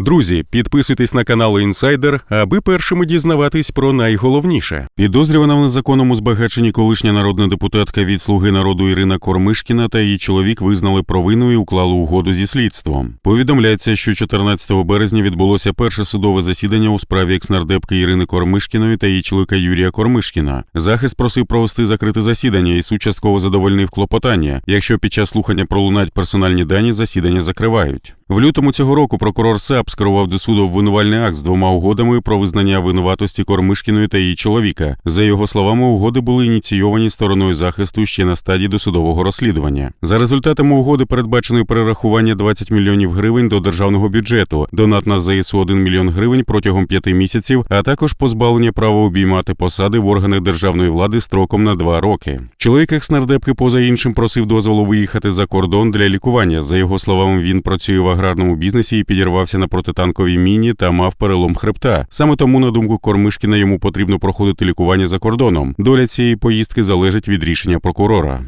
Друзі, підписуйтесь на канал Інсайдер, аби першими дізнаватись про найголовніше. Підозрювана в незаконному збагаченні колишня народна депутатка від Слуги народу Ірина Кормишкіна та її чоловік визнали провину і уклали угоду зі слідством. Повідомляється, що 14 березня відбулося перше судове засідання у справі екснардепки Ірини Кормишкіної та її чоловіка Юрія Кормишкіна. Захист просив провести закрите засідання і суд частково задовольнив клопотання. Якщо під час слухання пролунають персональні дані, засідання закривають. В лютому цього року прокурор САП скерував до суду обвинувальний акт з двома угодами про визнання винуватості Кормишкіної та її чоловіка. За його словами, угоди були ініційовані стороною захисту ще на стадії досудового розслідування. За результатами угоди передбачено перерахування 20 мільйонів гривень до державного бюджету, донат на ЗСУ 1 мільйон гривень протягом п'яти місяців, а також позбавлення права обіймати посади в органах державної влади строком на два роки. Чоловік екснардепки, поза іншим, просив дозволу виїхати за кордон для лікування. За його словами, він працює в аграрному бізнесі і підірвався на протитанковій міні та мав перелом хребта. Саме тому, на думку Кормишкіна, йому потрібно проходити лікування за кордоном. Доля цієї поїздки залежить від рішення прокурора.